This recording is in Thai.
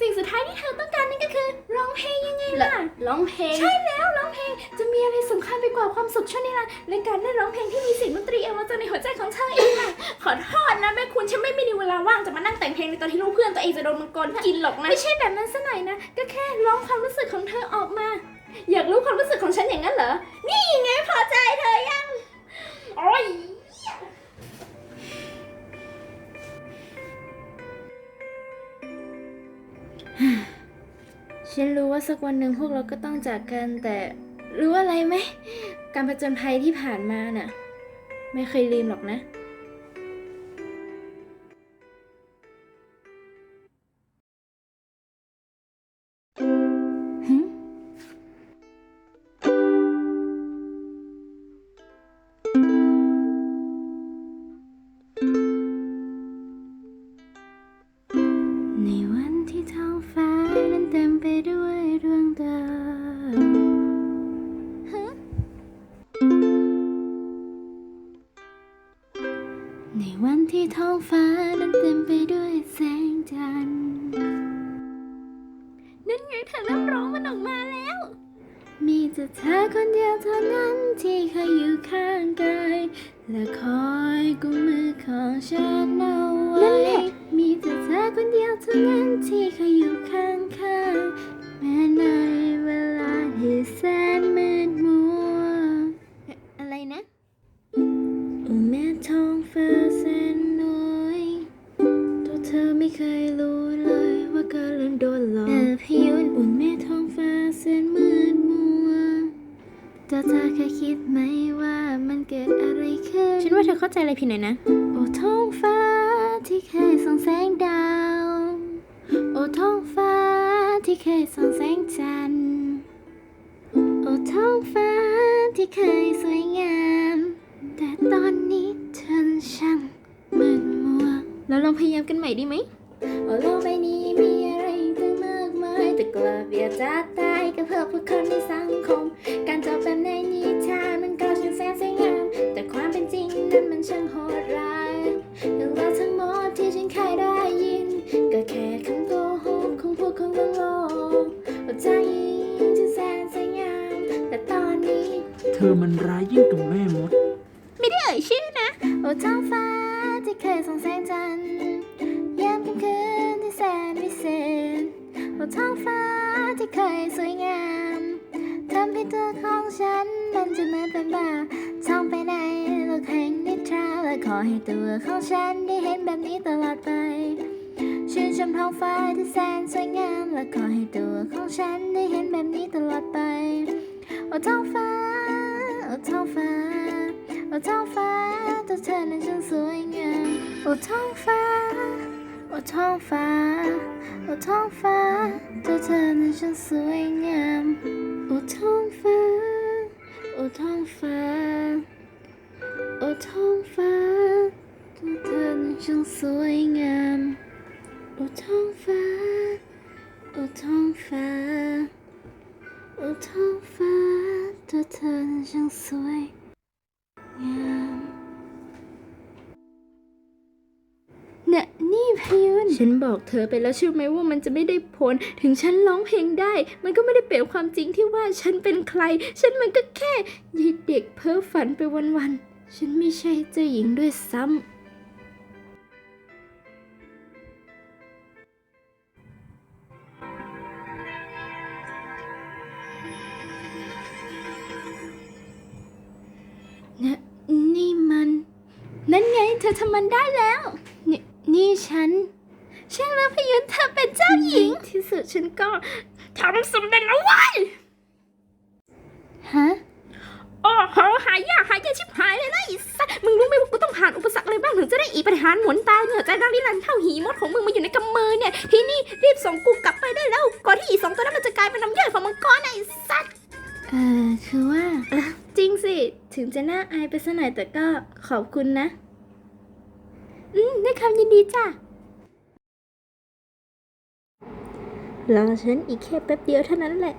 สิ่งสุดท้ายที่เธอต้องการนั่นก็คือร้องเพลงยังไงล่ะร้องเพลง ใช่แล้วร้องเพลง จะมีอะไรสำคัญไปกว่าความสุขช่วงนี้ล่ะในการได้ร้องเพลงที่มีเสียงดนตรีเอามาจากในหัวใจของเธอเองล่ะ ขอโทษนะแม่คุณฉันไม่มีเวลาว่างจะมานั่งแต่งเพลงในตอนที่รู้เพื่อนตัวเองจะโดนมังกรกินหรอกนะ ไม่ใช่แบบนั้นซะหน่อยนะ ก็แค่ร้องความรู้สึกของเธอออกมา อยากรู้ความรู้สึกของฉันอย่างนั้นเหรอ นี่ไงพอใจเธอยัง โอ้ย ฉันรู้ว่าสักวันหนึ่งพวกเราก็ต้องจากกัน แต่รู้อะไรไหม การผจญภัยที่ผ่านมาน่ะ ไม่เคยลืมหรอกนะ ในวันที่ท้องฟ้านั้นเต็มไปด้วยแสงจันทร์นั่นไงเธอเริ่มร้องมันออกมาแล้ว มีแต่เธอคนเดียวเท่านั้นที่เคยอยู่ข้างกายและคอยกุมมือของฉันเอาไว้มีแต่เธอคนเดียวเท่านั้นที่เคย ธอเคยคิดไหมว่ามันเกิดอะไรขึ้น ฉันว่าเธอเข้าใจอะไรผิดหน่อยนะ โอ้ท้องฟ้าที่เคยส่องแสงดาว โอ้ท้องฟ้าที่เคยส่องแสงจันทร์ โอ้ท้องฟ้าที่เคยสวยงาม แต่ตอนนี้เธอช่างมืดมัว แล้วลองพยายามกันใหม่ดีไหมโอ้โลกใบนี้มีอะไรตั้งมากมายแต่กลับอยากจะตายก็เพื่อผู้คนในสังคม ธอมันร้ายยิ่งตรงแม่มด ไม่ได้เอ่ยชื่อนะ โอ้ท้องฟ้าที่เคยส่องแสงจันทร์ยามค่ำคืนที่แสนวิเศษ โอ้ท้องฟ้าที่เคยสวยงามทำให้ตัวของฉันมันจะเหมือนเป็นบ้าท่องไปในโลกแห่งนิทราและขอให้ตัวของฉันได้เห็นแบบนี้ตลอดไปชื่นชมท้องฟ้าที่แสนสวยงาม และขอให้ตัวของฉันได้เห็นแบบนี้ตลอดไปามโอ้ท้องฟ้าโอ้ท้องฟ้าโอ้ท้องฟ้าตัวเธอนั้นช่างสวยงามโอ้ท้องฟ้าโอ้ท้องฟ้าโอ้ท้องฟ้าตัวเธอนั้นช่างสวยงามโอ้ท้องฟ้าโอ้ท้องฟ้าโอ้ท้องฟ้าตัวเธอนั้นช่างสวยงาม น่ะนี่พยุนฉันบอกเธอไปแล้วใช่ไหมว่ามันจะไม่ได้ผล ถึงฉันร้องเพลงได้ มันก็ไม่ได้เปลี่ยนความจริงที่ว่าฉันเป็นใคร ฉันมันก็แค่ยายเด็กเพ้อฝันไปวันๆ ฉันไม่ใช่เจ้าหญิงด้วยซ้ำนะนี่มัน นั่นไงเธอทำมันได้แล้ว นี่นี่ฉันใช่แล้วพยุนเธอเป็นเจ้าหญิง ที่สุดฉันก็ทำสำเร็จแล้วเว้ยฮะ โอ้โหหายากหายากชิบหายเลยนะไอีสัสมึงรู้ไหมว่ากูต้องผ่านอุปสรรคอะไรบ้างถึงจะได้อีปฏิหารย์หมุนตาเหงื่อใจดังนิรันดร์เท่าหีมดของมึงมาอยู่ในกำมือเนี่ย ทีนี่รีบส่งกูกลับไปได้แล้ว ก่อนที่อีสองตัวนั้นมันจะกลายเป็นน้ำย่อยของมังกรนะไอ้สัสเออคือว่า จริงสิ ถึงจะน่าอายไปสักหน่อยแต่ก็ขอบคุณนะ อืมด้วยคำยินดีจ้ะรอฉันอีกแค่แป๊บเดียวเท่านั้นแหละ